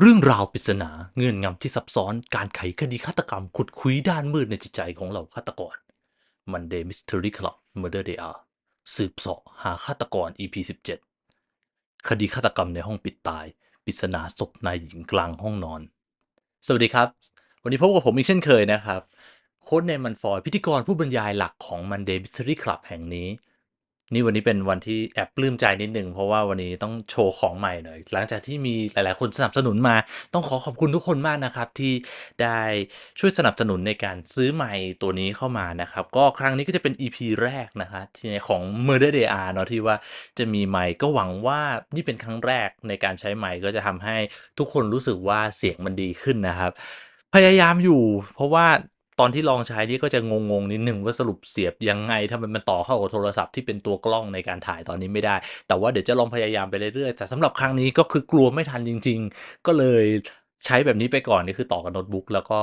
เรื่องราวปริศนาเงื่อนงำที่ซับซ้อนการไขคดีฆาตกรรมขุดคุยด้านมืดในจิตใจของเหล่าฆาตกร Monday Mystery Club Murder They R สืบเสาะหาฆาตกร EP 17 คดีฆาตกรรมในห้องปิดตายปริศนาศพนายหญิงกลางห้องนอน สวัสดีครับ วันนี้พบกับผมอีกเช่นเคยนะครับ โค้ดเนมันฟอยพิธีกรผู้บรรยายหลักของ Monday Mystery Club แห่งนี้ นี่วันนี้เป็นวันที่แอบปลื้มใจนิดหนึ่งเพราะว่าวันนี้ต้องโชว์ของใหม่หน่อย หลังจากที่มีหลาย ๆ คนสนับสนุนมาต้องขอขอบคุณทุกคนมากนะครับ ที่ได้ช่วยสนับสนุนในการซื้อใหม่ตัวนี้เข้ามานะครับ ก็ครั้งนี้ก็จะเป็น EP แรกนะคะที่ของ Murder Day R เนาะที่ว่าจะมีไมค์ก็หวังว่านี่เป็นครั้งแรกในการใช้ไมค์ก็จะทำให้ทุกคนรู้สึกว่าเสียงมันดีขึ้นนะครับพยายามอยู่เพราะว่า อนที่ลองใช้นี่ก็จะงงๆนิดหนึ่งว่าสรุปเสียบยังไงทำไมมันต่อเข้ากับโทรศัพท์ที่เป็นตัวกล้องในการถ่ายตอนนี้ไม่ได้ แต่ว่าเดี๋ยวจะลองพยายามไปเรื่อยๆแต่สำหรับครั้งนี้ก็คือกลัวไม่ทันจริง ๆ ก็เลยใช้แบบนี้ไปก่อนนี่คือต่อกับโน้ตบุ๊กแล้วก็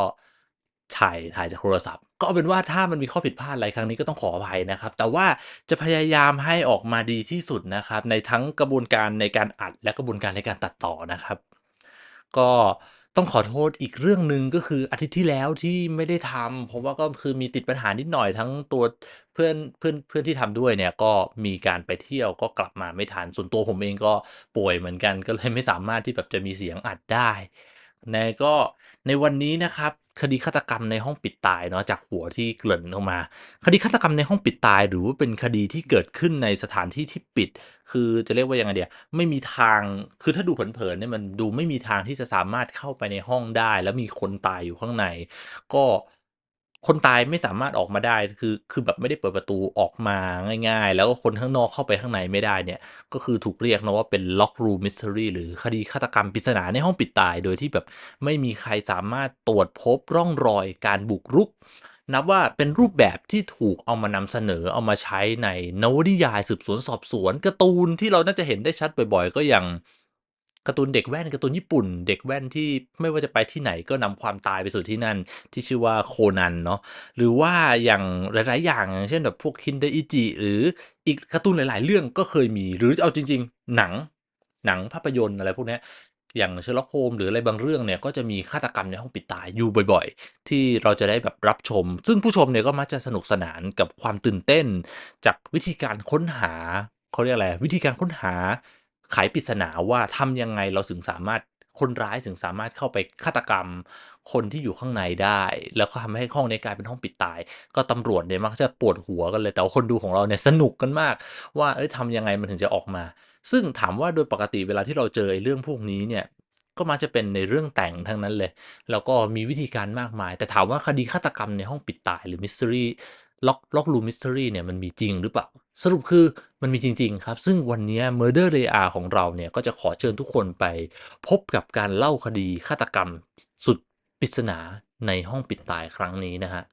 ถ่ายถ่ายจากโทรศัพท์ ก็เอาเป็นว่าถ้ามันมีข้อผิดพลาดอะไรครั้งนี้ก็ต้องขออภัยนะครับ แต่ว่าจะพยายามให้ออกมาดีที่สุดนะครับ ในทั้งกระบวนการในการอัดและกระบวนการในการตัดต่อนะครับ ก็ ต้องขอโทษอีกเรื่องหนึ่งก็คืออาทิตย์ที่แล้วที่ไม่ได้ทำเพราะว่าก็คือมีติดปัญหานิดหน่อยทั้งตัวเพื่อนเพื่อนเพื่อนที่ทำด้วยเนี่ยก็มีการไปเที่ยวก็กลับมาไม่ทัน ส่วนตัวผมเองก็ป่วยเหมือนกัน ก็เลยไม่สามารถที่แบบจะมีเสียงอัดได้ในก็ในวันนี้นะครับ คดีฆาตกรรมในห้องปิดตายเนาะจากหัวที่เกริ่นออกมา คดีฆาตกรรมในห้องปิดตาย หรือว่าเป็นคดีที่เกิดขึ้นในสถานที่ที่ปิด คือจะเรียกว่ายังไงเดียไม่มีทางคือถ้าดูเผินๆเนี่ยมันดูไม่มีทางที่จะสามารถเข้าไปในห้องได้ แล้วมีคนตายอยู่ข้างใน ก็ คนตายไม่สามารถออกมาได้คือคือแบบไม่ได้เปิดประตูออกมาง่ายๆ แล้วก็คนข้างนอกเข้าไปข้างในไม่ได้เนี่ย ก็คือถูกเรียกนะว่าเป็น lock room mystery หรือคดีฆาตกรรมปริศนาในห้องปิดตาย โดยที่แบบไม่มีใครสามารถตรวจพบร่องรอยการบุกรุก นับว่าเป็นรูปแบบที่ถูกเอามานำเสนอเอามาใช้ในนวนิยายสืบสวนสอบสวนการ์ตูนที่เราน่าจะเห็นได้ชัดบ่อยๆ ก็อย่าง การ์ตูนเด็กแว่นการ์ตูนญี่ปุ่น เด็กแว่นที่ไม่ว่าจะไปที่ไหนก็นำความตายไปสู่ที่นั่น ที่ชื่อว่าโคนันเนาะหรือว่าอย่างหลาย ๆ อย่างอย่างเช่นแบบพวกคินเดอิจิหรืออีกการ์ตูนหลาย ๆ เรื่องก็เคยมี หรือเอาจริง ๆ หนังหนังภาพยนตร์อะไรพวกนี้อย่างเชอร์ล็อกโฮมหรืออะไรบางเรื่องเนี่ยก็จะมีฆาตกรรมในห้องปิดตายอยู่บ่อยๆ ที่เราจะได้แบบรับชม ซึ่งผู้ชมเนี่ยก็มักจะสนุกสนานกับความตื่นเต้น จากวิธีการค้นหาเขาเรียกอะไรวิธีการค้นหา ไขปริศนาว่าทำยังไงเราถึงสามารถคนร้ายถึงสามารถเข้าไปฆาตกรรมคนที่อยู่ข้างในได้ แล้วก็ทำให้ห้องนี้กลายเป็นห้องปิดตาย ก็ตำรวจเนี่ยมักจะปวดหัวกันเลย แต่คนดูของเราเนี่ยสนุกกันมาก ว่าเอ้ยทำยังไงมันถึงจะออกมา ซึ่งถามว่าโดยปกติเวลาที่เราเจอเรื่องพวกนี้เนี่ยก็มักจะเป็นในเรื่องแต่งทั้งนั้นเลย แล้วก็มีวิธีการมากมาย แต่ถามว่าคดีฆาตกรรมในห้องปิดตายหรือมิส t ต r y ล็อกล็อกรูมิส t ต r y เนี่ยมันมีจริงหรือเปล่า สรุปคือ มันมีจริง ๆ ครับ ซึ่งวันนี้ Murder Ray R ของเราเนี่ยก็จะขอเชิญทุกคนไปพบกับการเล่าคดีฆาตกรรมสุดปริศนาในห้องปิดตายครั้งนี้นะฮะ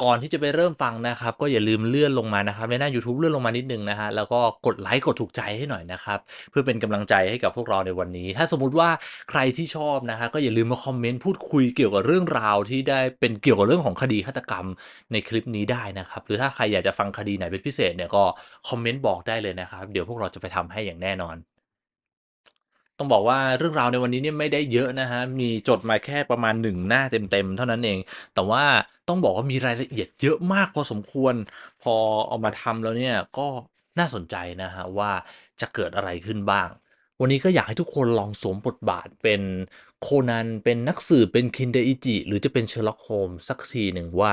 ก่อนที่จะไปเริ่มฟังนะครับ ก็อย่าลืมเลื่อนลงมานะครับ ในหน้า YouTube เลื่อนลงมานิดนึงนะฮะแล้วก็กดไลค์กดถูกใจให้หน่อยนะครับ เพื่อเป็นกำลังใจให้กับพวกเราในวันนี้ ถ้าสมมุติว่าใครที่ชอบนะฮะก็อย่าลืมมาคอมเมนต์พูดคุยเกี่ยวกับเรื่องราวที่ได้เป็นเกี่ยวกับเรื่องของคดีฆาตกรรมในคลิปนี้ได้นะครับ หรือถ้าใครอยากจะฟังคดีไหนเป็นพิเศษเนี่ยก็คอมเมนต์บอกได้เลยนะครับ เดี๋ยวพวกเราจะไปทำให้อย่างแน่นอน ต้องบอกว่าเรื่องราวในวันนี้เนี่ยไม่ได้เยอะนะฮะ มีจดมาแค่ประมาณ 1 หน้าเต็มๆ เท่านั้นเอง แต่ว่าต้องบอกว่ามีรายละเอียดเยอะมากพอสมควร พอเอามาทำแล้วเนี่ยก็น่าสนใจนะฮะว่าจะเกิดอะไรขึ้นบ้าง วันนี้ก็อยากให้ทุกคนลองสวมบทบาทเป็นโคนัน เป็นนักสืบ เป็นคินเดอิจิ หรือจะเป็นเชอร์ล็อกโฮมสักทีหนึ่งว่า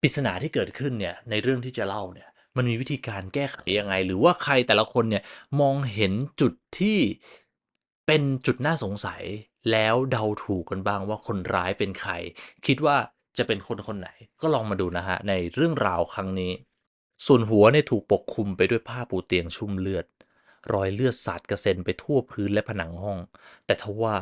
ปริศนาที่เกิดขึ้นเนี่ยในเรื่องที่จะเล่าเนี่ย มันมีวิธีการแก้ไขยังไง หรือว่าใครแต่ละคนเนี่ยมองเห็นจุดที่เป็นจุดน่าสงสัยแล้วเดาถูกกันบ้างว่าคนร้ายเป็นใคร คิดว่าจะเป็นคนคนไหน ก็ลองมาดูนะฮะ ในเรื่องราวครั้งนี้ ส่วนหัวเนี่ยถูกปกคลุมไปด้วยผ้าปูเตียงชุ่มเลือด รอยเลือดสาดกระเซ็นไปทั่วพื้นและผนังห้อง แต่ทว่า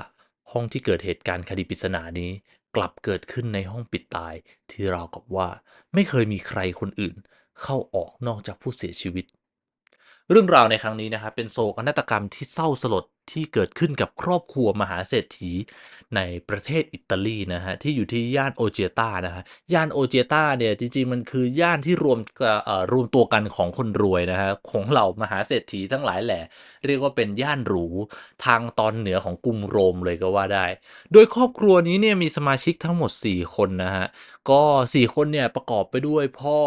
ห้องที่เกิดเหตุการณ์คดีปริศนานี้ กลับเกิดขึ้นในห้องปิดตายที่ราวกับว่า ไม่เคยมีใครคนอื่น เข้าออกนอกจากผู้เสียชีวิต เรื่องราวในครั้งนี้นะครับเป็นโศกนาฏกรรมที่เศร้าสลดที่เกิดขึ้นกับครอบครัวมหาเศรษฐีในประเทศอิตาลีนะฮะที่อยู่ที่ย่านโอเจตานะฮะย่านโอเจตาเนี่ยจริงๆมันคือย่านที่รวมรวมตัวกันของคนรวยนะฮะของเหล่ามหาเศรษฐีทั้งหลายแหละ เรียกว่าเป็นย่านหรูทางตอนเหนือของกรุงโรมเลยก็ว่าได้ โดยครอบครัวนี้เนี่ยมีสมาชิกทั้งหมด 4 คนนะฮะก็ 4 คนเนี่ยประกอบไปด้วยพ่อ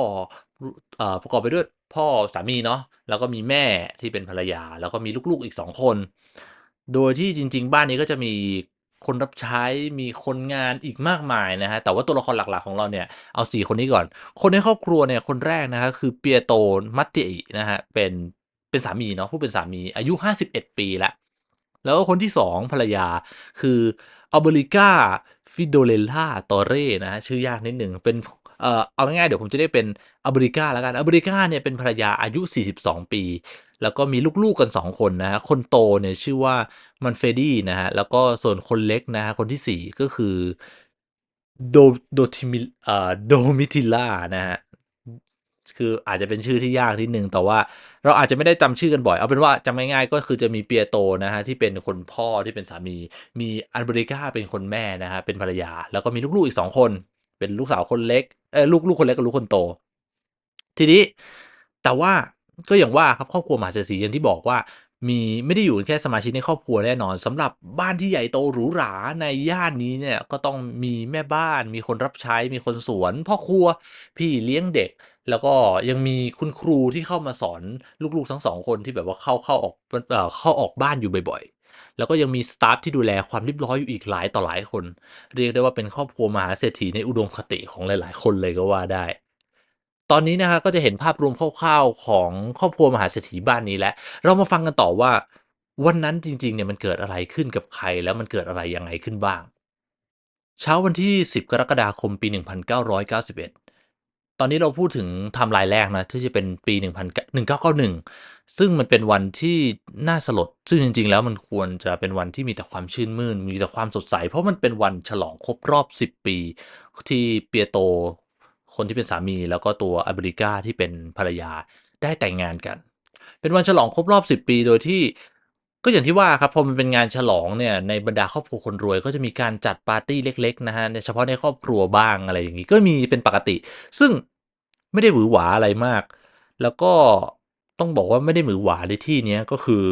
ประกอบไปด้วยพ่อสามีเนาะแล้วก็มีแม่ที่เป็นภรรยา แล้วก็มีลูกๆอีก2คน โดยที่จริง ๆ บ้านนี้ก็จะมีคนรับใช้มีคนงานอีกมากมายนะฮะแต่ว่าตัวละครหลักๆของเราเนี่ยเอา 4 คนนี้ก่อน คนในครอบครัวเนี่ยคนแรกนะฮะคือเปียโตรมัตติอินะฮะเป็นเป็นสามีเนาะผู้เป็นสามีอายุ 51 ปีแล้วแล้วก็คนที่ 2 ภรรยาคืออัลเบริกาฟิโดเลล่าตอเร่นะฮะชื่อยากนิดหนึ่งเป็น เอ่อเอาง่ายๆเดี๋ยวผมจะได้เป็นอัลเบริกาแล้วกันอัลเบริกาเนี่ยเป็นภรรยาอายุ 42 ปี แล้วก็มีลูกๆกัน 2 คนนะฮะคนโตเนี่ยชื่อว่ามันเฟดีนะฮะแล้วก็ส่วนคนเล็กนะฮะคนที่ 4 ก็คือโดโดทิมิเอ่อโดมิทิล่านะฮะคืออาจจะเป็นชื่อที่ยากนิดนึงแต่ว่าเราอาจจะไม่ได้จำชื่อกันบ่อย เอาเป็นว่าจำง่ายๆก็คือจะมีเปียโตนะฮะที่เป็นคนพ่อที่เป็นสามี มีอันเบริก้าเป็นคนแม่นะฮะเป็นภรรยา แล้วก็มีลูกๆอีก 2 คน เป็นลูกสาวคนเล็ก เออลูกลูกคนเล็กกับลูกคนโต ทีนี้แต่ว่าก็อย่างว่าครับครอบครัวมหาเศรษฐีอย่างที่บอกว่า มีไม่ได้อยู่แค่สมาชิกในครอบครัวแน่นอนสำหรับบ้านที่ใหญ่โตหรูหราในย่านนี้เนี่ยก็ต้องมีแม่บ้าน มีคนรับใช้ มีคนสวนพ่อครัวพี่เลี้ยงเด็ก แล้วก็ยังมีคุณครูที่เข้ามาสอนลูกๆทั้งสองคนที่แบบว่าเข้าเข้าออกเอ่อเข้าออกบ้านอยู่บ่อยๆ แล้วก็ยังมีสตาฟที่ดูแลความเรียบร้อยอยู่อีกหลายต่อหลายคน เรียกได้ว่าเป็นครอบครัวมหาเศรษฐีในอุดมคติของหลาย ๆ คนเลยก็ว่าได้ตอนนี้นะครับก็จะเห็นภาพรวมคร่าวๆของครอบครัวมหาเศรษฐีบ้านนี้แล้วเรามาฟังกันต่อว่า วันนั้นจริงๆเนี่ยมันเกิดอะไรขึ้นกับใครแล้วมันเกิดอะไรยังไงขึ้นบ้าง เช้าวันที่ 10 กรกฎาคมปี 1991 ตอนนี้เราพูดถึงไทม์ไลน์แรกนะที่จะเป็นปี 1991 ซึ่งมันเป็นวันที่น่าสลด ซึ่งจริง ๆ แล้วมันควรจะเป็นวันที่มีแต่ความชื่นมื่น มีแต่ความสดใส เพราะมันเป็นวันฉลองครบรอบ 10 ปี ที่เปียโตคนที่เป็นสามี แล้วก็ตัวอเมริกาที่เป็นภรรยาได้แต่งงานกัน เป็นวันฉลองครบรอบ 10 ปีโดยที่ ก็อย่างที่ว่าครับพอมันเป็นงานฉลองเนี่ยในบรรดาครอบครัวคนรวยก็จะมีการจัดปาร์ตี้เล็กๆนะฮะเฉพาะในครอบครัวบ้างอะไรอย่างนี้ก็มีเป็นปกติ ซึ่งไม่ได้หวือหวาอะไรมาก แล้วก็ต้องบอกว่าไม่ได้หวือหวาในที่นี้ก็คือ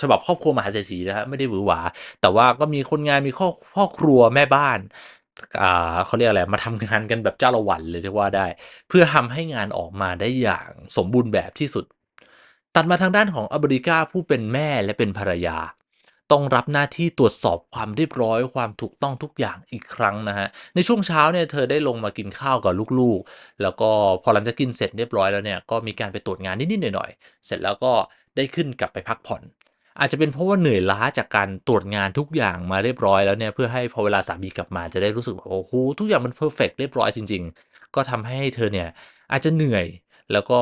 ฉบับครอบครัวมหาเศรษฐีนะฮะไม่ได้หวือหวา แต่ว่าก็มีคนงานมีครอบพ่อครัวแม่บ้านอ่าเขาเรียกอะไรมาทำงานกันแบบเจ้าละวันเลยที่ว่าได้ เพื่อทำให้งานออกมาได้อย่างสมบูรณ์แบบที่สุด ตัดมาทางด้านของอเมริกาผู้เป็นแม่และเป็นภรรยา ต้องรับหน้าที่ตรวจสอบความเรียบร้อยความถูกต้องทุกอย่างอีกครั้งนะฮะ ในช่วงเช้าเนี่ยเธอได้ลงมากินข้าวกับลูกๆ แล้วก็พอหลังจากกินเสร็จเรียบร้อยแล้วเนี่ยก็มีการไปตรวจงานนิดๆหน่อยๆ เสร็จแล้วก็ได้ขึ้นกลับไปพักผ่อน อาจจะเป็นเพราะว่าเหนื่อยล้าจากการตรวจงานทุกอย่างมาเรียบร้อยแล้วเนี่ยเพื่อให้พอเวลาสามีกลับมาจะได้รู้สึกว่าโอ้โหทุกอย่างมันเพอร์เฟกเรียบร้อยจริง ๆ ก็ทำให้เธอเนี่ยอาจจะเหนื่อยแล้วก็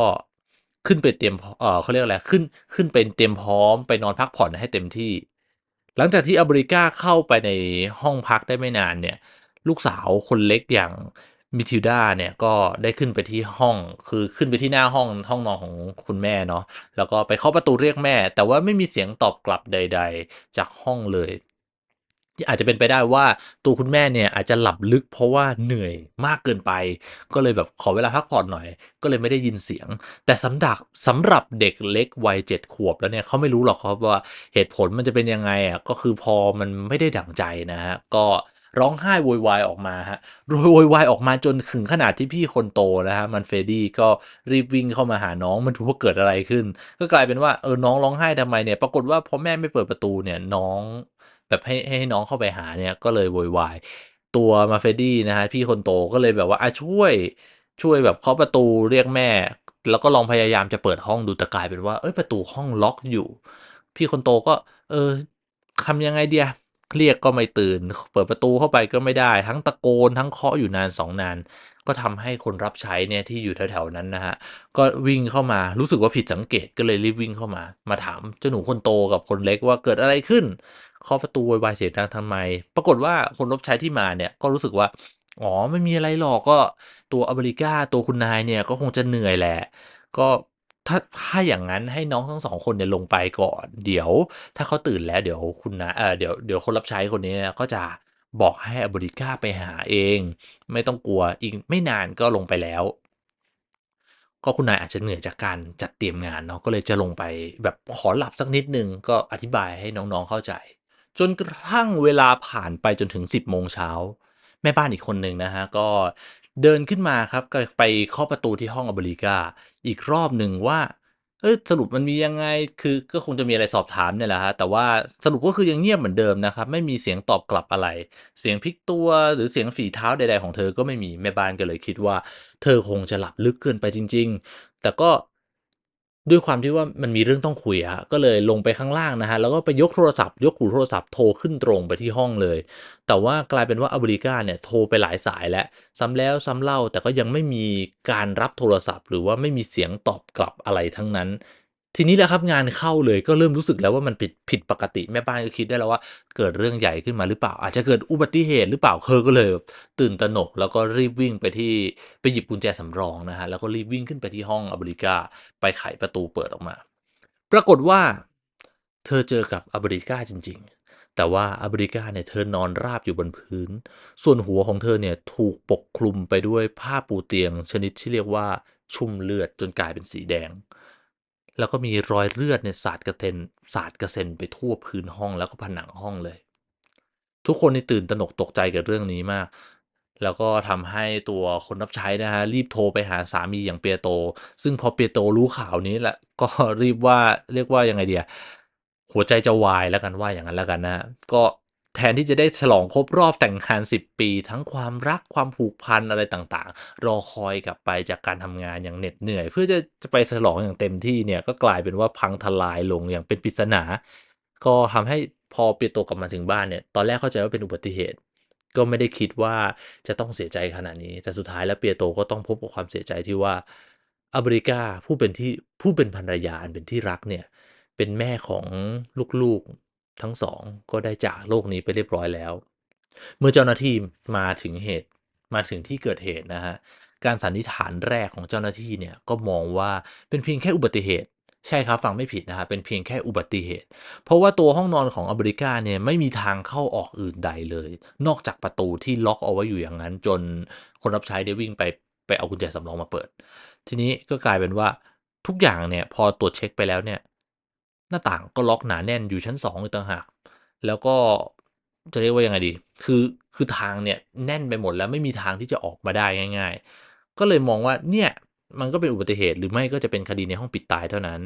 ขึ้นไปเตรียมเออเขาเรียกอะไรขึ้นขึ้นเป็นเตรียมพร้อมไปนอนพักผ่อนให้เต็มที่ หลังจากที่อเมริกาเข้าไปในห้องพักได้ไม่นานเนี่ยลูกสาวคนเล็กอย่างมิทิลดาเนี่ยก็ได้ขึ้นไปที่ห้องคือขึ้นไปที่หน้าห้องห้องนอนของคุณแม่เนาะแล้วก็ไปเคาะประตูเรียกแม่ แต่ว่าไม่มีเสียงตอบกลับใด ๆ จากห้องเลย อาจจะเป็นไปได้ว่าตัวคุณแม่เนี่ยอาจจะหลับลึกเพราะว่าเหนื่อยมากเกินไป ก็เลยแบบขอเวลาพักผ่อนหน่อย ก็เลยไม่ได้ยินเสียง แต่สำหรับสำหรับเด็กเล็กวัยเจ็ดขวบแล้วเนี่ยเขาไม่รู้หรอกครับว่าเหตุผลมันจะเป็นยังไงอะก็คือพอมันไม่ได้ดั่งใจนะฮะก็ร้องไห้โวยวายออกมาฮะโวยวายออกมาจนถึงขนาดที่พี่คนโตนะฮะ มันเฟดี้ก็รีบวิ่งเข้ามาหาน้อง มันดูว่าเกิดอะไรขึ้น ก็กลายเป็นว่าเออ น้องร้องไห้ทำไมเนี่ย ปรากฏว่าพอแม่ไม่เปิดประตูเนี่ย น้อง แบบให้ให้น้องเข้าไปหาเนี่ยก็เลยโวยวายตัวมาเฟดี้นะฮะพี่คนโตก็เลยแบบว่าอะช่วยช่วยแบบเคาะประตูเรียกแม่ แล้วก็ลองพยายามจะเปิดห้องดูแต่กลายเป็นว่าเอ้ยประตูห้องล็อกอยู่ พี่คนโตก็ เออทำยังไงเดียเรียกก็ไม่ตื่น เปิดประตูเข้าไปก็ไม่ได้ ทั้งตะโกนทั้งเคาะอยู่นานสองนาน ก็ทำให้คนรับใช้เนี่ยที่อยู่แถวๆนั้นนะฮะ ก็วิ่งเข้ามารู้สึกว่าผิดสังเกตก็เลยรีบวิ่งเข้ามา มาถามเจ้าหนูคนโตกับคนเล็กว่าเกิดอะไรขึ้น เคาะประตูวายเสียงดังทำไม ปรากฏว่าคนรับใช้ที่มาเนี่ยก็รู้สึกว่า อ๋อไม่มีอะไรหรอกก็ตัวอเมริกาตัวคุณนายเนี่ยก็คงจะเหนื่อยแหละ ก็ถ้าถ้าอย่างนั้นให้น้องทั้งสองคนเนี่ยลงไปก่อน เดี๋ยว ถ้าเขาตื่นแล้วเดี๋ยวคุณนะเออเดี๋ยวเดี๋ยวคนรับใช้คนนี้เนี่ยก็จะบอกให้อบริกาไปหาเอง ไม่ต้องกลัวอีกไม่นานก็ลงไปแล้ว ก็คุณนายอาจจะเหนื่อยจากการจัดเตรียมงานเนาะก็เลยจะลงไปแบบขอหลับสักนิดนึงก็อธิบายให้น้องๆเข้าใจ จนกระทั่งเวลาผ่านไปจนถึง 10 โมงเช้า แม่บ้านอีกคนหนึ่งนะฮะ ก็เดินขึ้นมาครับก็ไปเคาะประตูที่ห้องอบริกา อีกรอบหนึ่งว่าเอยสรุปมันมียังไงคือก็คงจะมีอะไรสอบถามเนี่ยแหละฮะแต่ว่าสรุปก็คือยังเงียบเหมือนเดิมนะครับ ไม่มีเสียงตอบกลับอะไร เสียงพลิกตัวหรือเสียงฝีเท้าใด ๆ ของเธอก็ไม่มีแม่บ้านก็เลยคิดว่า เธอคงจะหลับลึกเกินไปจริง ๆ แต่ก็ ด้วยความที่ว่ามันมีเรื่องต้องคุยอะก็เลยลงไปข้างล่างนะฮะแล้วก็ไปยกโทรศัพท์ ยกหูโทรศัพท์โทรขึ้นตรงไปที่ห้องเลย แต่ว่ากลายเป็นว่าอบริกาเนี่ยโทรไปหลายสายแล้วซ้ำแล้วซ้ำเล่าแต่ก็ยังไม่มีการรับโทรศัพท์ หรือว่าไม่มีเสียงตอบกลับอะไรทั้งนั้น ทีนี้แหละครับงานเข้าเลยก็เริ่มรู้สึกแล้วว่ามันผิดผิดปกติแม่บ้านก็คิดได้แล้วว่าเกิดเรื่องใหญ่ขึ้นมาหรือเปล่า อาจจะเกิดอุบัติเหตุหรือเปล่าเธอก็เลย ตื่นตระหนกแล้วก็รีบวิ่งไปที่ไปหยิบกุญแจสำรองนะฮะแล้วก็รีบวิ่งขึ้นไปที่ห้องอบริกาไปไขประตูเปิดออกมา ปรากฏว่า เธอเจอกับอบริกาจริง ๆ แต่ว่าอบริกาเนี่ยเธอนอนราบอยู่บนพื้น ส่วนหัวของเธอเนี่ยถูกปกคลุมไปด้วยผ้าปูเตียง ชนิดที่เรียกว่าชุ่มเลือดจนกลายเป็นสีแดง แล้วก็มีรอยเลือดเนี่ยสาดกระเซ็นสาดกระเซ็นไปทั่วพื้นห้องแล้วก็ผนังห้องเลย ทุกคนนี่ตื่นตระหนกตกใจกับเรื่องนี้มาก แล้วก็ทำให้ตัวคนรับใช้นะฮะรีบโทรไปหาสามีอย่างเปียโต ซึ่งพอเปียโตรู้ข่าวนี้แหละก็รีบว่าเรียกว่ายังไงเดียหัวใจจะวายแล้วกันว่าอย่างนั้นแล้วกันนะ ก็ แทนที่จะได้ฉลองครบรอบแต่งงาน 10 ปี ทั้งความรักความผูกพันอะไรต่างๆ รอคอยกลับไปจากการทำงานอย่างเหน็ดเหนื่อย เพื่อจะจะไปฉลองอย่างเต็มที่เนี่ยก็กลายเป็นว่าพังทลายลงอย่างเป็นปริศนา ก็ทำให้พอเปียโตกลับมาถึงบ้านเนี่ยตอนแรกเข้าใจว่าเป็นอุบัติเหตุ ก็ไม่ได้คิดว่าจะต้องเสียใจขนาดนี้ แต่สุดท้ายแล้วเปียโตก็ต้องพบกับความเสียใจที่ว่าอบริกาผู้เป็นที่ผู้เป็นภรรยาอันเป็นที่รักเนี่ยเป็นแม่ของลูกๆ ทั้งสองก็ได้จากโลกนี้ไปเรียบร้อยแล้ว เมื่อเจ้าหน้าที่มาถึงเหตุมาถึงที่เกิดเหตุนะฮะการสันนิษฐานแรกของเจ้าหน้าที่เนี่ยก็มองว่าเป็นเพียงแค่อุบัติเหตุ ใช่ครับฟังไม่ผิดนะครับเป็นเพียงแค่อุบัติเหตุ เพราะว่าตัวห้องนอนของอบริกาเนี่ยไม่มีทางเข้าออกอื่นใดเลย นอกจากประตูที่ล็อกเอาไว้อยู่อย่างนั้น จนคนรับใช้ได้วิ่งไปไปเอากุญแจสำรองมาเปิด ทีนี้ก็กลายเป็นว่าทุกอย่างเนี่ยพอตรวจเช็คไปแล้วเนี่ย หน้าต่างก็ล็อกหนาแน่นอยู่ชั้นสองอีกต่างหาก แล้วก็จะเรียกว่ายังไงดี คือคือทางเนี่ยแน่นไปหมดแล้วไม่มีทางที่จะออกมาได้ง่าย ๆ ก็เลยมองว่าเนี่ยมันก็เป็นอุบัติเหตุหรือไม่ก็จะเป็นคดีในห้องปิดตายเท่านั้น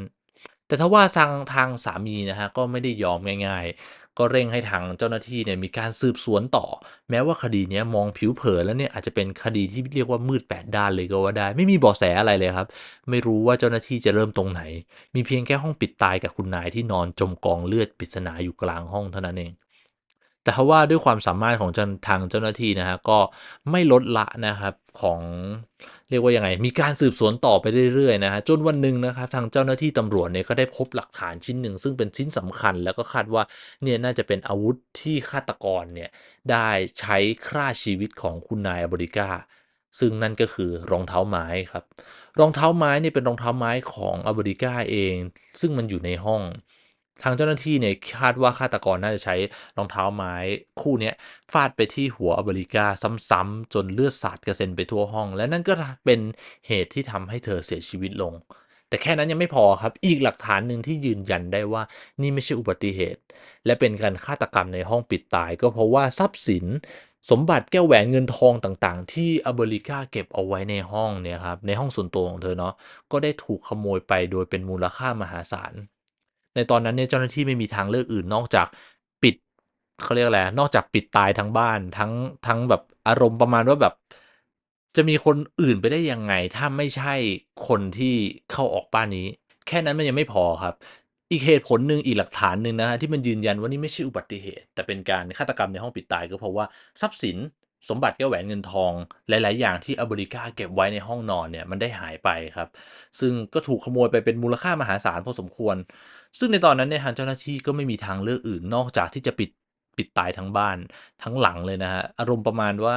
แต่ถ้าว่าทางทางสามีนะฮะก็ไม่ได้ยอมง่ายๆ ก็เร่งให้ทางเจ้าหน้าที่เนี่ยมีการสืบสวนต่อ แม้ว่าคดีนี้มองผิวเผินแล้วเนี่ยอาจจะเป็นคดีที่เรียกว่ามืดแปดด้านเลยก็ว่าได้ ไม่มีเบาะแสอะไรเลยครับ ไม่รู้ว่าเจ้าหน้าที่จะเริ่มตรงไหน มีเพียงแค่ห้องปิดตายกับคุณนายที่นอนจมกองเลือดปริศนาอยู่กลางห้องเท่านั้นเองแต่ถ้าว่าด้วยความสามารถของทางเจ้าหน้าที่นะฮะก็ไม่ลดละนะครับของเรียกว่ายังไง มีการสืบสวนต่อไปเรื่อยๆนะฮะจนวันหนึ่งนะครับทางเจ้าหน้าที่ตำรวจเนี่ยก็ได้พบหลักฐานชิ้นหนึ่งซึ่งเป็นชิ้นสำคัญ แล้วก็คาดว่าเนี่ยน่าจะเป็นอาวุธที่ฆาตกรเนี่ยได้ใช้ฆ่าชีวิตของคุณนายอบริก้าซึ่งนั่นก็คือรองเท้าไม้ครับ รองเท้าไม้นี่เป็นรองเท้าไม้ของอบริก้าเอง ซึ่งมันอยู่ในห้อง ทางเจ้าหน้าที่เนี่ยคาดว่าฆาตกรน่าจะใช้รองเท้าไม้คู่นี้ฟาดไปที่หัวอเบริก้าซ้ำๆจนเลือดสาดกระเซ็นไปทั่วห้อง และนั่นก็เป็นเหตุที่ทำให้เธอเสียชีวิตลง แต่แค่นั้นยังไม่พอครับ อีกหลักฐานหนึ่งที่ยืนยันได้ว่านี่ไม่ใช่อุบัติเหตุ และเป็นการฆาตกรรมในห้องปิดตาย ก็เพราะว่าทรัพย์สินสมบัติแก้วแหวนเงินทองต่างๆ ที่อเบริก้าเก็บเอาไว้ในห้องเนี่ยครับในห้องส่วนตัวของเธอเนาะก็ได้ถูกขโมยไปโดยเป็นมูลค่ามหาศาล ในตอนนั้นเนี่ยเจ้าหน้าที่ไม่มีทางเลือกอื่นนอกจากปิดเขาเรียกอะไรนอกจากปิดตายทั้งบ้านทั้งทั้งแบบอารมณ์ประมาณว่าแบบ จะมีคนอื่นไปได้ยังไง ถ้าไม่ใช่คนที่เข้าออกบ้านนี้ แค่นั้นมันยังไม่พอครับ อีกเหตุผลหนึ่งอีกหลักฐานหนึ่งนะฮะที่มันยืนยันว่านี่ไม่ใช่อุบัติเหตุ แต่เป็นการฆาตกรรมในห้องปิดตายก็เพราะว่าทรัพย์สินสมบัติแก้วแหวนเงินทองหลาย ๆ อย่างที่อบริกาเก็บไว้ในห้องนอนเนี่ยมันได้หายไปครับ ซึ่งก็ถูกขโมยไปเป็นมูลค่ามหาศาลพอสมควร ซึ่งในตอนนั้นเนี่ยทางเจ้าหน้าที่ก็ไม่มีทางเลือกอื่นนอกจากที่จะปิดปิดตายทั้งบ้านทั้งหลังเลยนะฮะอารมณ์ประมาณว่า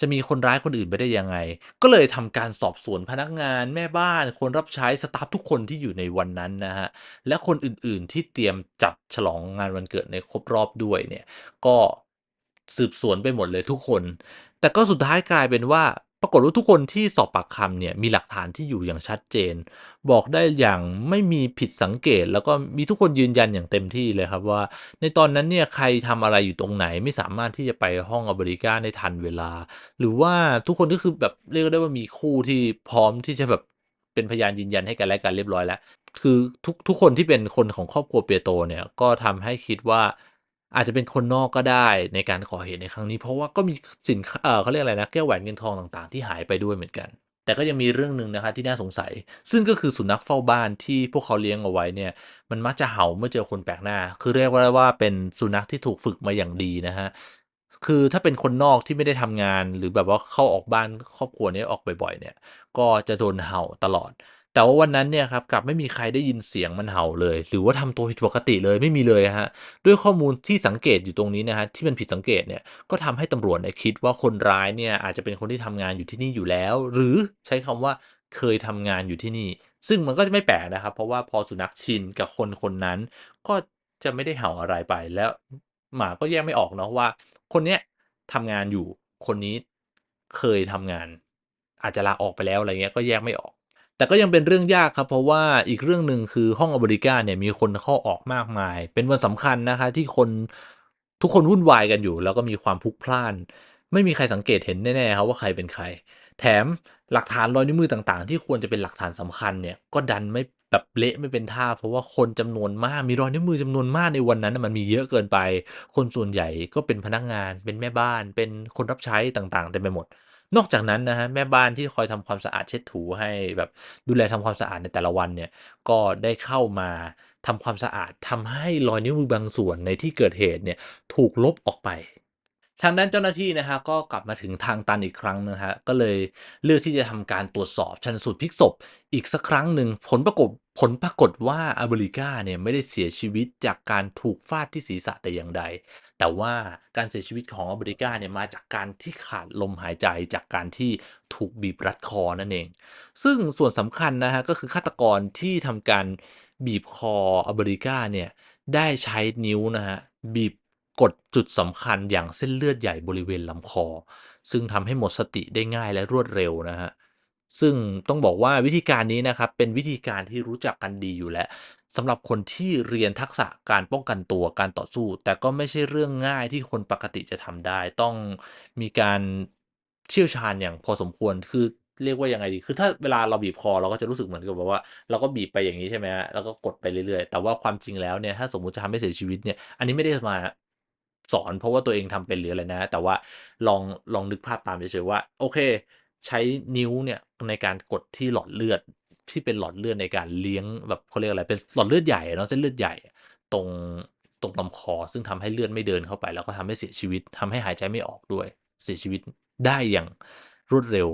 จะมีคนร้ายคนอื่นไปได้ยังไง ก็เลยทำการสอบสวนพนักงานแม่บ้านคนรับใช้สตาฟทุกคนที่อยู่ในวันนั้นนะครับและคนอื่นๆที่เตรียมจัดฉลองงานวันเกิดในครบรอบด้วยเนี่ย ก็สืบสวนไปหมดเลยทุกคน แต่ก็สุดท้ายกลายเป็นว่า ปรากฏว่าทุกคนที่สอบปากคำเนี่ยมีหลักฐานที่อยู่อย่างชัดเจน บอกได้อย่างไม่มีผิดสังเกต แล้วก็มีทุกคนยืนยันอย่างเต็มที่เลยครับว่า ในตอนนั้นเนี่ยใครทำอะไรอยู่ตรงไหนไม่สามารถที่จะไปห้องอเมริกาได้ทันเวลา หรือว่าทุกคนก็คือแบบเรียกได้ว่ามีคู่ที่พร้อมที่จะแบบเป็นพยานยืนยันให้กันและกันเรียบร้อยแล้ว คือทุกทุกคนที่เป็นคนของครอบครัวเปียโตเนี่ยก็ทำให้คิดว่า อาจจะเป็นคนนอกก็ได้ในการก่อเหตุในครั้งนี้ เพราะว่าก็มีสินเออเขาเรียกอะไรนะแก้วแหวนเงินทองต่างๆ ที่หายไปด้วยเหมือนกัน แต่ก็ยังมีเรื่องหนึ่งนะครับที่น่าสงสัย ซึ่งก็คือสุนัขเฝ้าบ้านที่พวกเขาเลี้ยงเอาไว้เนี่ย มันมักจะเห่าเมื่อเจอคนแปลกหน้า คือเรียกว่าว่าเป็นสุนัขที่ถูกฝึกมาอย่างดีนะครับคือถ้าเป็นคนนอกที่ไม่ได้ทำงาน หรือแบบว่าเข้าออกบ้านครอบครัวนี้ออกบ่อยๆเนี่ย ก็จะโดนเห่าตลอด แต่ว่าวันนั้นเนี่ยครับกลับไม่มีใครได้ยินเสียงมันเห่าเลย หรือว่าทำตัวผิดปกติเลยไม่มีเลยอะด้วยข้อมูลที่สังเกตอยู่ตรงนี้นะครับที่มันผิดสังเกตเนี่ยก็ทำให้ตำรวจเนี่ยคิดว่าคนร้ายเนี่ยอาจจะเป็นคนที่ทำงานอยู่ที่นี่อยู่แล้ว หรือใช้คำว่าเคยทำงานอยู่ที่นี่ ซึ่งมันก็จะไม่แปลกนะครับ เพราะว่าพอสุนัขชินกับคนคนนั้น ก็จะไม่ได้เห่าอะไรไปแล้วหมาก็แยกไม่ออกเนาะว่า คนเนี้ยทำงานอยู่คนนี้เคยทำงาน อาจจะลาออกไปแล้วอะไรเงี้ยก็แยกไม่ออก แต่ก็ยังเป็นเรื่องยากครับ เพราะว่าอีกเรื่องหนึ่งคือห้องอเมริกาเนี่ยมีคนเข้าออกมากมาย เป็นวันสำคัญนะครับที่คนทุกคนวุ่นวายกันอยู่ แล้วก็มีความพลุกพล่าน ไม่มีใครสังเกตเห็นแน่ๆครับว่าใครเป็นใคร แถมหลักฐานรอยนิ้วมือต่างๆ ที่ควรจะเป็นหลักฐานสำคัญเนี่ยก็ดันไม่แบบเละไม่เป็นท่า เพราะว่าคนจำนวนมากมีรอยนิ้วมือจำนวนมากในวันนั้นมันมีเยอะเกินไป คนส่วนใหญ่ก็เป็นพนักงาน เป็นแม่บ้าน เป็นคนรับใช้ต่างๆเต็มไปหมด นอกจากนั้นนะฮะแม่บ้านที่คอยทำความสะอาดเช็ดถูให้แบบดูแลทำความสะอาดในแต่ละวันเนี่ยก็ได้เข้ามาทำความสะอาดทำให้รอยนิ้วมือบางส่วนในที่เกิดเหตุเนี่ยถูกลบออกไป ทางด้านเจ้าหน้าที่นะครับก็กลับมาถึงทางตันอีกครั้งนะครับก็เลยเลือกที่จะทำการตรวจสอบชันสูตรพลิกศพอีกสักครั้งหนึ่งผลปรากฏผลปรากฏว่าอเมริกาเนี่ยไม่ได้เสียชีวิตจากการถูกฟาดที่ศีรษะแต่อย่างใด แต่ว่าการเสียชีวิตของอเมริกาเนี่ยมาจากการที่ขาดลมหายใจจากการที่ถูกบีบรัดคอนั่นเอง ซึ่งส่วนสำคัญนะครับก็คือฆาตกรที่ทำการบีบคออเมริกาเนี่ยได้ใช้นิ้วนะครับบีบ กดจุดสำคัญอย่างเส้นเลือดใหญ่บริเวณลำคอ ซึ่งทำให้หมดสติได้ง่ายและรวดเร็วนะครับซึ่งต้องบอกว่าวิธีการนี้นะครับเป็นวิธีการที่รู้จักกันดีอยู่แล้วสำหรับคนที่เรียนทักษะการป้องกันตัวการต่อสู้ แต่ก็ไม่ใช่เรื่องง่ายที่คนปกติจะทำได้ ต้องมีการเชี่ยวชาญอย่างพอสมควรคือเรียกว่ายังไงดี คือถ้าเวลาเราบีบคอเราก็จะรู้สึกเหมือนกับแบบว่า เราก็บีบไปอย่างงี้ใช่ไหมครับแล้วก็กดไปเรื่อยๆ แต่ว่าความจริงแล้วเนี่ย ถ้าสมมุติจะทำให้เสียชีวิตเนี่ย อันนี้ไม่ได้มา สอนเพราะว่าตัวเองทำเป็นหรืออะไรนะ แต่ว่าลองลองนึกภาพตามเฉยๆว่า โอเค ใช้นิ้วเนี่ยในการกดที่หลอดเลือดที่เป็นหลอดเลือดในการเลี้ยงแบบเขาเรียกอะไรเป็นหลอดเลือดใหญ่เนาะเส้นเลือดใหญ่ตรงตรงลำคอ ซึ่งทำให้เลือดไม่เดินเข้าไป แล้วก็ทำให้เสียชีวิตทำให้หายใจไม่ออกด้วย เสียชีวิตได้อย่างรวดเร็ว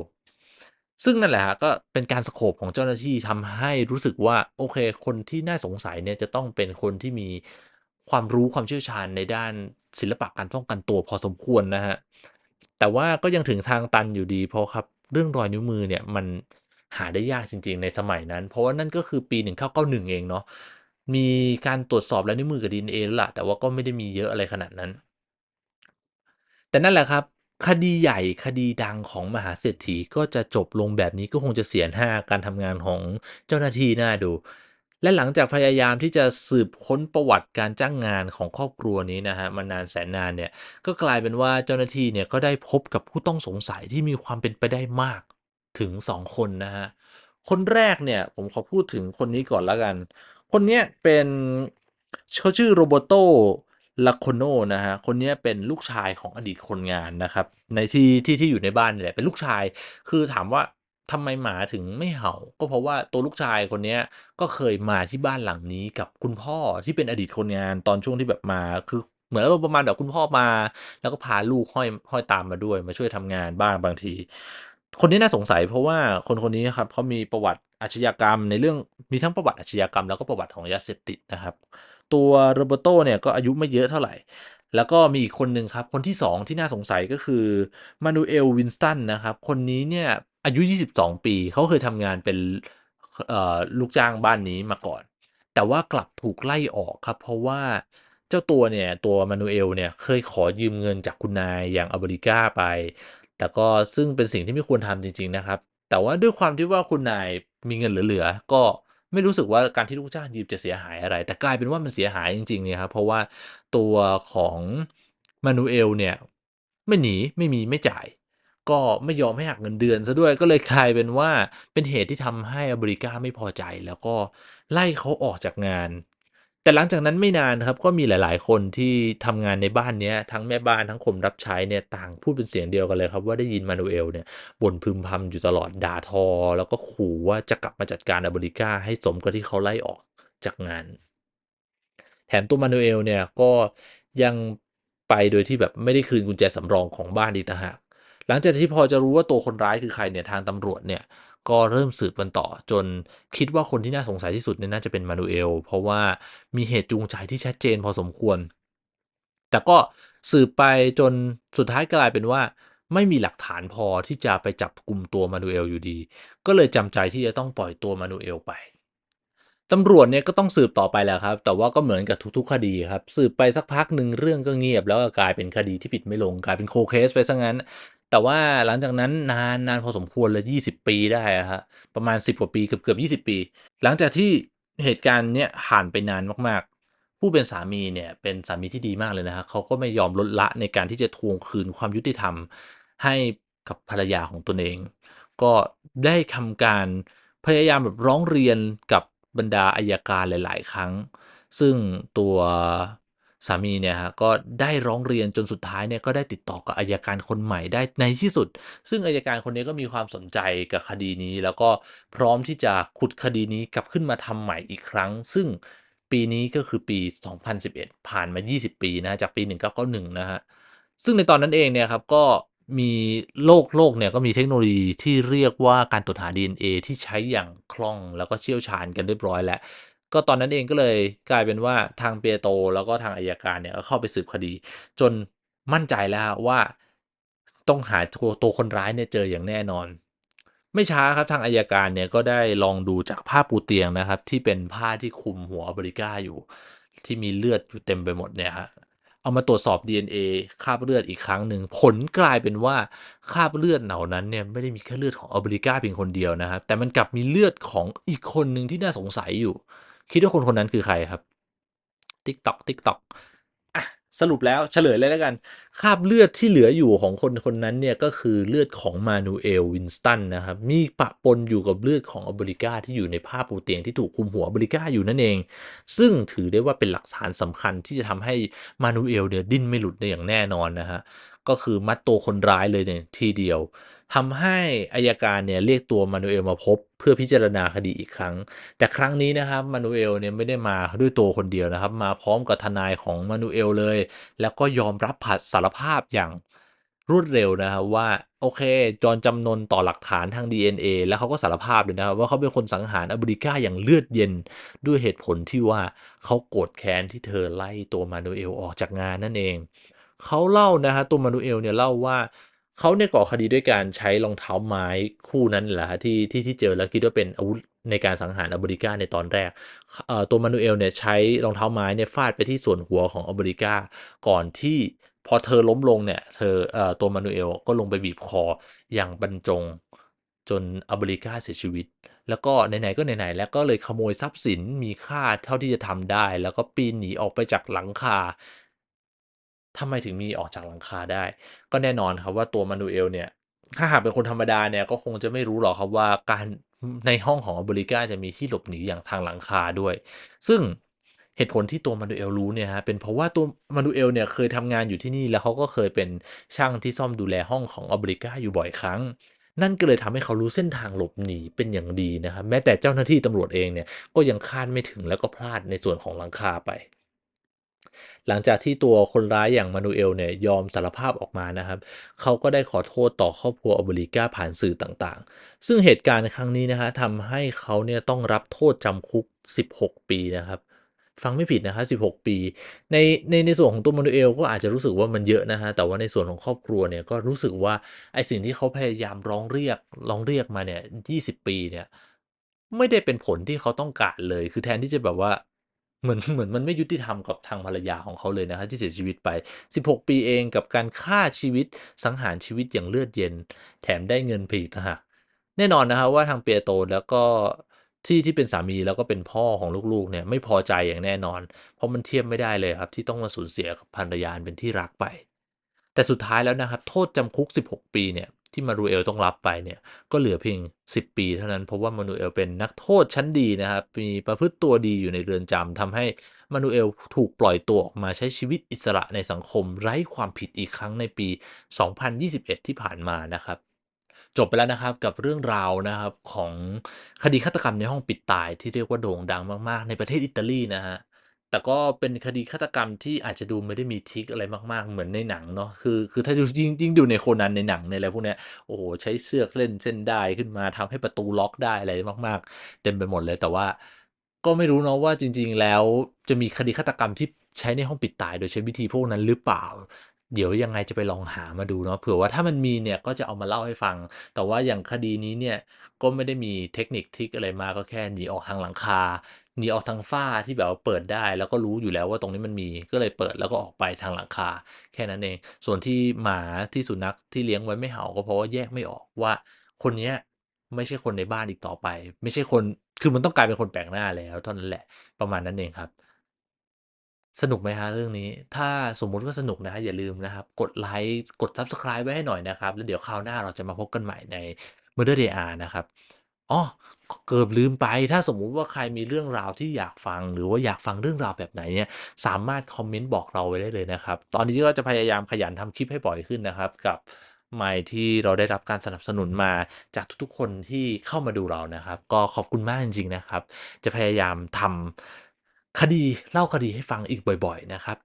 ซึ่งนั่นแหละครับก็เป็นการสโกปของเจ้าหน้าที่ทำให้รู้สึกว่าโอเค คนที่น่าสงสัยเนี่ยจะต้องเป็นคนที่มีความรู้ความเชี่ยวชาญในด้าน ศิลปะการป้องกันตัวพอสมควรนะครับแต่ว่าก็ยังถึงทางตันอยู่ดีเพราะครับเรื่องรอยนิ้วมือเนี่ยมันหาได้ยากจริง ๆ ในสมัยนั้น เพราะว่านั่นก็คือปี 1991 เองเนาะ มีการตรวจสอบลายนิ้วมือกับดีเอ็นเอแล้วล่ะ แต่ว่าก็ไม่ได้มีเยอะอะไรขนาดนั้น แต่นั่นแหละครับ คดีใหญ่คดีดังของมหาเศรษฐีก็จะจบลงแบบนี้ก็คงจะเสียหน้าการทำงานของเจ้าหน้าที่น่าดู และหลังจากพยายามที่จะสืบค้นประวัติการจ้างงานของครอบครัวนี้นะครับมานานแสนนานเนี่ยก็กลายเป็นว่าเจ้าหน้าที่เนี่ยก็ได้พบกับผู้ต้องสงสัยที่มีความเป็นไปได้มากถึง 2 คนนะครับคนแรกเนี่ยผมขอพูดถึงคนนี้ก่อนแล้วกัน คนเนี้ยเป็นเขาชื่อ Roberto Iacono นะครับคนนี้เป็นลูกชายของอดีตคนงานนะครับ ในที่ที่ที่อยู่ในบ้านนี่แหละ เป็นลูกชาย คือถามว่า ทำไมหมาถึงไม่เห่า ก็เพราะว่าตัวลูกชายคนเนี้ยก็เคยมาที่บ้านหลังนี้กับคุณพ่อที่เป็นอดีตคนงานตอนช่วงที่แบบมาคือเหมือนอารมณ์ประมาณแบบคุณพ่อมา แล้วก็พาลูกห้อยห้อยตามมาด้วย มาช่วยทำงานบ้างบางที คนนี้น่าสงสัยเพราะว่าคนคนนี้ครับเขามีประวัติอาชญากรรมในเรื่องมีทั้งประวัติอาชญากรรม แล้วก็ประวัติของยาเสพติดนะครับ ตัว Roberto เนี่ยก็อายุไม่เยอะเท่าไหร่แล้วก็มีอีกคนหนึ่งครับ คนที่ 2 ที่น่าสงสัยก็คือมานูเอลวินสตันนะครับ คนนี้เนี่ย อายุ 22 ปี เขาเคยทำงานเป็นลูกจ้างบ้านนี้มาก่อน แต่ว่ากลับถูกไล่ออกครับ เพราะว่าเจ้าตัวเนี่ย ตัวมานูเอลเนี่ยเคยขอยืมเงินจากคุณนายอย่างอเบริกาไป แต่ก็ซึ่งเป็นสิ่งที่ไม่ควรทำจริง ๆ นะครับ แต่ว่าด้วยความที่ว่าคุณนายมีเงินเหลือๆก็ไม่รู้สึกว่าการที่ลูกจ้างยืมจะเสียหายอะไร แต่กลายเป็นว่ามันเสียหายจริงๆเนี่ยครับเพราะว่าตัวของมานูเอลเนี่ยไม่หนีไม่มีไม่จ่าย ก็ไม่ยอมให้หักเงินเดือนเสียด้วยก็เลยกลายเป็นว่าเป็นเหตุที่ทำให้อเบริกาไม่พอใจแล้วก็ไล่เขาออกจากงาน แต่หลังจากนั้นไม่นานครับก็มีหลาย ๆ คนที่ทำงานในบ้านนี้ทั้งแม่บ้านทั้งคนรับใช้เนี่ยต่างพูดเป็นเสียงเดียวกันเลยครับ ว่าได้ยินมานูเอลเนี่ยบ่นพึมพำอยู่ตลอดด่าทอ แล้วก็ขู่ว่าจะกลับมาจัดการอเบริกาให้สมกับที่เขาไล่ออกจากงาน แถมตัวมานูเอลเนี่ยก็ยังไปโดยที่แบบไม่ได้คืนกุญแจสำรองของบ้านอีกต่างหาก หลังจากที่พอจะรู้ว่าตัวคนร้ายคือใครเนี่ยทางตำรวจเนี่ยก็เริ่มสืบกันต่อ จนคิดว่าคนที่น่าสงสัยที่สุดเนี่ยน่าจะเป็นมานูเอล เพราะว่ามีเหตุจูงใจที่ชัดเจนพอสมควร แต่ก็สืบไปจนสุดท้ายกลายเป็นว่า ไม่มีหลักฐานพอที่จะไปจับกลุ่มตัวมานูเอลอยู่ดี ก็เลยจำใจที่จะต้องปล่อยตัวมานูเอลไปตำรวจเนี่ยก็ต้องสืบต่อไปแหละครับ แต่ว่าก็เหมือนกับทุกๆ คดีครับ สืบไปสักพักหนึ่งเรื่องก็เงียบ แล้วก็กลายเป็นคดีที่ปิดไม่ลง กลายเป็น cold case ไปเสียงั้น แต่ว่าหลังจากนั้นนานนานพอสมควรเลย 20 ปีได้อะครับประมาณ 10 กว่าปีเกือบๆ20 ปี หลังจากที่เหตุการณ์เนี้ยผ่านไปนานมากๆ ผู้เป็นสามีเนี่ยเป็นสามีที่ดีมากเลยนะครับเขาก็ไม่ยอมลดละในการที่จะทวงคืนความยุติธรรมให้กับภรรยาของตนเอง ก็ได้ทำการพยายามแบบร้องเรียนกับบรรดาอัยการหลาย ๆ ครั้ง ซึ่งตัว สามีเนี่ยครับก็ได้ร้องเรียนจนสุดท้ายเนี่ยก็ได้ติดต่อกับอัยการคนใหม่ได้ในที่สุด ซึ่งอัยการคนนี้ก็มีความสนใจกับคดีนี้ แล้วก็พร้อมที่จะขุดคดีนี้กลับขึ้นมาทำใหม่อีกครั้ง ซึ่งปีนี้ก็คือปี 2011 ผ่านมา 20 ปีนะจากปี 1991 นะครับซึ่งในตอนนั้นเองเนี่ยครับก็มีโลกโลกเนี่ยก็มีเทคโนโลยีที่เรียกว่าการตรวจหา DNA ที่ใช้อย่างคล่องแล้วก็เชี่ยวชาญกันเรียบร้อยแล้ว ก็ตอนนั้นเองก็เลยกลายเป็นว่าทางเปียโต แล้วก็ทางอัยการเนี่ยก็เข้าไปสืบคดี จนมั่นใจแล้วครับว่าต้องหาตัวตัวคนร้ายเนี่ยเจออย่างแน่นอน ไม่ช้าครับทางอัยการเนี่ยก็ได้ลองดูจากผ้าปูเตียงนะครับ ที่เป็นผ้าที่คลุมหัวอเบริก้าอยู่ ที่มีเลือดอยู่เต็มไปหมดเนี่ยครับเอามาตรวจสอบ DNA คราบเลือดอีกครั้งหนึ่งผลกลายเป็นว่าคราบเลือดเหล่านั้นเนี่ยไม่ได้มีแค่เลือดของอเบริกาเพียงคนเดียวนะครับแต่มันกลับมีเลือดของอีกคนหนึ่งที่น่าสงสัยอยู่ คิดว่าคนคนนั้นคือใครครับ? TikTok TikTok อะสรุปแล้วเฉลยเลยแล้วกัน คราบเลือดที่เหลืออยู่ของคนคนนั้นเนี่ยก็คือเลือดของมานูเอลวินสตันนะครับ มีปะปนอยู่กับเลือดของอเบริกาที่อยู่ในผ้าปูเตียงที่ถูกคุมหัวอเบริกาอยู่นั่นเอง ซึ่งถือได้ว่าเป็นหลักฐานสำคัญที่จะทำให้มานูเอลเนี่ยดิ้นไม่หลุดได้อย่างแน่นอนนะครับก็คือมัดตัวคนร้ายเลยเนี่ยทีเดียว ทำให้อัยการเนี่ยเรียกตัวมานูเอลมาพบ เพื่อพิจารณาคดีอีกครั้ง แต่ครั้งนี้นะครับมานูเอลเนี่ยไม่ได้มาด้วยตัวคนเดียวนะครับ มาพร้อมกับทนายของมานูเอลเลย แล้วก็ยอมรับผาดสารภาพอย่างรวดเร็วนะครับว่าโอเคยอมจำนนต่อหลักฐานทาง DNA แล้วเขาก็สารภาพเลยนะครับว่าเขาเป็นคนสังหารอเบริกาอย่างเลือดเย็นด้วยเหตุผลที่ว่าเขาโกรธแค้นที่เธอไล่ตัวมานูเอลออกจากงานนั่นเองเขาเล่านะครับตัวมานูเอลเนี่ยเล่าว่า เขาเนี่ยก่อคดีด้วยการใช้รองเท้าไม้คู่นั้นแหละที่ที่ที่เจอแล้วคิดว่าเป็นอาวุธในการสังหารอเบริกาในตอนแรก ตัวมานูเอลเนี่ยใช้รองเท้าไม้เนี่ยฟาดไปที่ส่วนหัวของอเบริกาก่อนที่พอเธอล้มลงเนี่ยเธอตัวมานูเอลก็ลงไปบีบคออย่างบรรจงจนอเบริกาเสียชีวิต แล้วก็ไหนๆก็ไหนๆแล้วก็เลยขโมยทรัพย์สินมีค่าเท่าที่จะทำได้ แล้วก็ปีนหนีออกไปจากหลังคา ทำไมถึงมีออกจากหลังคาได้ ก็แน่นอนครับว่าตัวมานูเอลเนี่ยถ้าหากเป็นคนธรรมดาเนี่ยก็คงจะไม่รู้หรอกครับว่าการในห้องของอบริกาจะมีที่หลบหนีอย่างทางหลังคาด้วย ซึ่งเหตุผลที่ตัวมานูเอลรู้เนี่ยครับเป็นเพราะว่าตัวมานูเอลเนี่ยเคยทำงานอยู่ที่นี่แล้วเขาก็เคยเป็นช่างที่ซ่อมดูแลห้องของอบริกาอยู่บ่อยครั้ง นั่นก็เลยทำให้เขารู้เส้นทางหลบหนีเป็นอย่างดีนะครับแม้แต่เจ้าหน้าที่ตำรวจเองเนี่ยก็ยังคาดไม่ถึงแล้วก็พลาดในส่วนของหลังคาไป หลังจากที่ตัวคนร้ายอย่างมานูเอลเนี่ยยอมสารภาพออกมานะครับ เขาก็ได้ขอโทษต่อครอบครัวอเบริกาผ่านสื่อต่างๆ ซึ่งเหตุการณ์ครั้งนี้นะครับทำให้เขาเนี่ยต้องรับโทษจำคุก 16 ปีนะครับ ฟังไม่ผิดนะครับ 16 ปี ในในในส่วนของตัว Manuel ก็อาจจะรู้สึกว่ามันเยอะนะครับแต่ว่าในส่วนของครอบครัวเนี่ยก็รู้สึกว่าไอ้สิ่งที่เขาพยายามร้องเรียกร้องเรียกมาเนี่ย 20 ปีเนี่ยไม่ได้เป็นผลที่เขาต้องการเลย คือแทนที่จะแบบว่า เหมือนเหมือนมันไม่ยุติธรรมกับทางภรรยาของเขาเลยนะครับที่เสียชีวิตไป 16 ปีเองกับการฆ่าชีวิตสังหารชีวิตอย่างเลือดเย็น แถมได้เงินไปอีต่างหากแน่นอนนะครับว่าทาง Pietro แล้วก็ที่ที่เป็นสามีแล้วก็เป็นพ่อของลูกๆเนี่ยไม่พอใจอย่างแน่นอน เพราะมันเทียบไม่ได้เลยครับที่ต้องมาสูญเสียกับภรรยาเป็นที่รักไป แต่สุดท้ายแล้วนะครับโทษจำคุก 16 ปีเนี่ย ที่ Manuel ต้องรับไปเนี่ยก็เหลือเพียง 10 ปีเท่านั้น เพราะว่า Manuel เป็นนักโทษชั้นดีนะครับ มีประพฤติตัวดีอยู่ในเรือนจำทำให้ Manuel ถูกปล่อยตัวออกมาใช้ชีวิตอิสระในสังคม ไร้ความผิดอีกครั้งในปี 2021 ที่ผ่านมานะครับจบไปแล้วนะครับกับเรื่องราวนะครับของคดีฆาตกรรมในห้องปิดตายที่เรียกว่าโด่งดังมากๆ ในประเทศอิตาลีนะครับ แต่ก็เป็นคดีฆาตกรรมที่อาจจะดูไม่ได้มีทิกอะไรมาก ๆ เหมือนในหนังเนาะคือคือถ้าดูยิ่งยิ่งดูในโคนันในหนังในอะไรพวกเนี้ยโอ้โหใช้เสือกเล่นเส้นได้ขึ้นมาทำให้ประตูล็อกได้อะไรมาก ๆ เต็มไปหมดเลยแต่ว่าก็ไม่รู้เนาะว่าจริง ๆ แล้วจะมีคดีฆาตกรรมที่ใช้ในห้องปิดตายโดยใช้วิธีพวกนั้นหรือเปล่า เดี๋ยวยังไงจะไปลองหามาดูเนาะเผื่อว่าถ้ามันมีเนี่ยก็จะเอามาเล่าให้ฟัง แต่ว่าอย่างคดีนี้เนี่ยก็ไม่ได้มีเทคนิคทริกอะไรมากก็แค่หนีออกทางหลังคาหนีออกทางฝ้าที่แบบว่าเปิดได้ แล้วก็รู้อยู่แล้วว่าตรงนี้มันมีก็เลยเปิดแล้วก็ออกไปทางหลังคา แค่นั้นเอง ส่วนที่หมาที่สุนัขที่เลี้ยงไว้ไม่เห่าก็เพราะว่าแยกไม่ออกว่า คนเนี้ยไม่ใช่คนในบ้านอีกต่อไป ไม่ใช่คนคือมันต้องกลายเป็นคนแปลกหน้าแล้วเท่านั้นแหละประมาณนั้นเองครับ สนุกไหมครับเรื่องนี้?ถ้าสมมุติว่าสนุกนะครับอย่าลืมนะครับ กดไลก์กด Subscribe ไว้ให้หน่อยนะครับ แล้วเดี๋ยวคราวหน้าเราจะมาพบกันใหม่ใน Murder AR นะครับอ้อเกือบลืมไป ถ้าสมมุติว่าใครมีเรื่องราวที่อยากฟัง หรือว่าอยากฟังเรื่องราวแบบไหนเนี่ยสามารถคอมเมนต์บอกเราไว้ได้เลยนะครับ ตอนนี้ก็จะพยายามขยันทำคลิปให้บ่อยขึ้นนะครับ กับไมค์ที่เราได้รับการสนับสนุนมาจากทุกๆคนที่เข้ามาดูเรานะครับ ก็ขอบคุณมากจริงๆนะครับ จะพยายามทำ คดีเล่าคดีให้ฟังอีกบ่อย ๆ นะครับ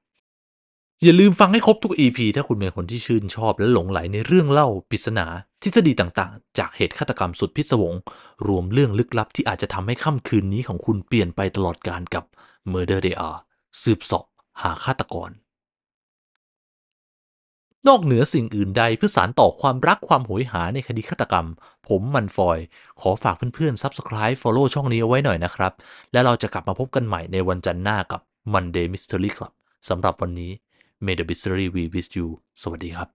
อย่าลืมฟังให้ครบทุก EP ถ้าคุณเป็นคนที่ชื่นชอบและหลงใหลในเรื่องเล่าปริศนาทฤษฎีต่างๆ จากเหตุฆาตกรรมสุดพิศวง รวมเรื่องลึกลับที่อาจจะทำให้ค่ำคืนนี้ของคุณเปลี่ยนไปตลอดกาลกับ Murder They Are สืบสอบหาฆาตกร นอกเหนือสิ่งอื่นใดเพื่อสารต่อความรักความโหยหาในคดีฆาตกรรม ผมมันฟอย ขอฝากเพื่อนๆ Subscribe ฟอลโลว์ช่องนี้เอาไว้หน่อยนะครับ แล้วเราจะกลับมาพบกันใหม่ในวันจันทร์หน้ากับ Monday Mystery Club สำหรับวันนี้ May the mystery be with you สวัสดีครับ